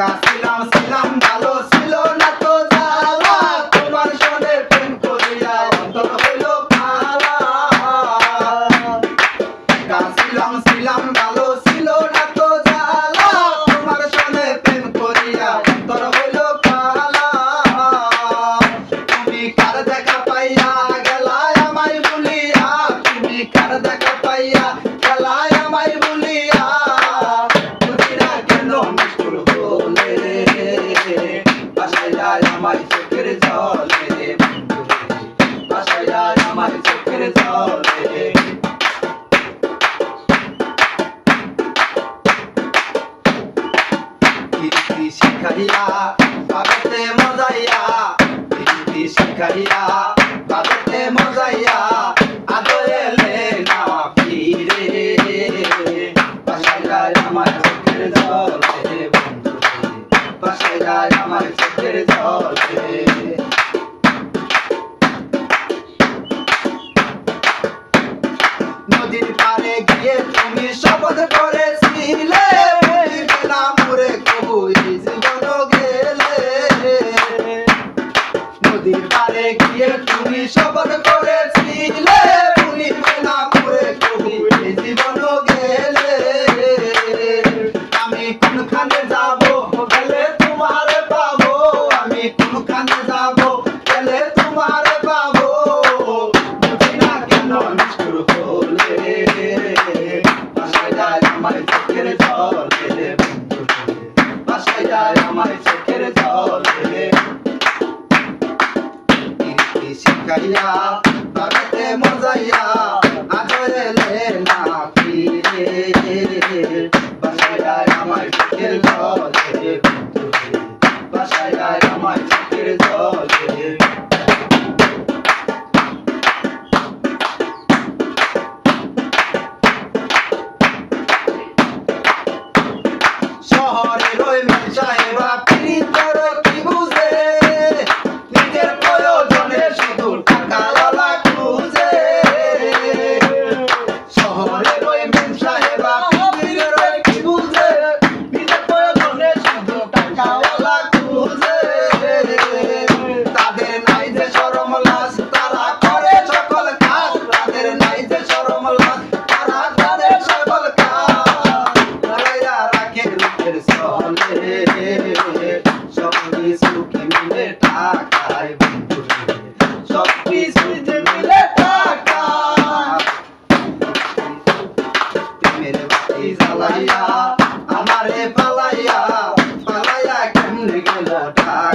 একা ছিলাম ভালো ছিল না তোমার সনে প্রেম করিয়া অন্তর হইল ছিলাম ছিলাম যায় আমায় চোখের জলে বাসায় যায় আমায় চোখের জলে কীর্তি শিখাইয়া বাবেতে মজাইয়া। কীর্তি শিখাইয়া নদীর পাড়ে গিয়ে তুমি শপথ করেছিলে। বলিবে না মোরে কবু নদীর পাড়ে গিয়ে তুমি শপথ করেছিলে। বলিবে না আমার চোখের জলে বাসায় যায় আমার চোখের জলে কীর্তি শিখাইয়া বাগাতে মজাইয়া আদরেলে না শহরের ওই সাহেবা পিড়িত করে কি বুঝে? নিজের প্রয়োজনে শুধু টাকাওয়ালা খুঁজে। তাদের নাই যে শরম লাজ তারা করে সকল কাজ। তাদের নাই যে শরম লাজ তারা করে সকল কাজ। রাখে রূপের সলে পালাইয়া আমারে পালাইয়া পালাইয়া কেমনে গেল ঠাই